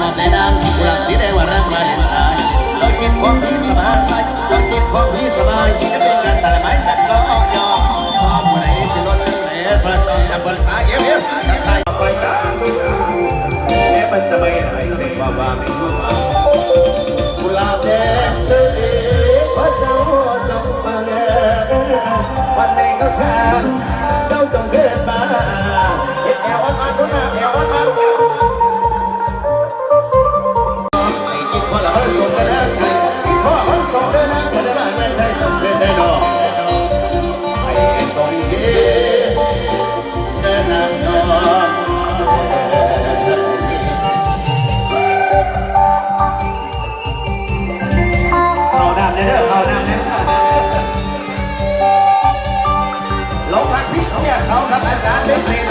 มาแต่ดังกุหลาสีแดงว่ารักมาได้สายลอาจิตวามพี่สบายลอาจิตวามพี่สบายจะเป็นกันแตะไม้ตัดก็ออกยอชอบไหนสิลดไหนพระต้องดับบนสาเยี่ยมเยี่ยมใครไปตามแม้มันจะไม่หายเสียว่าว่าไม่รู้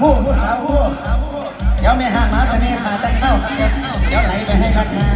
ผู้สาวผู้เดี๋ยวแม่ห่างมาเสน่หาแตงเข้า เดี๋ยวไหลไปให้ราคา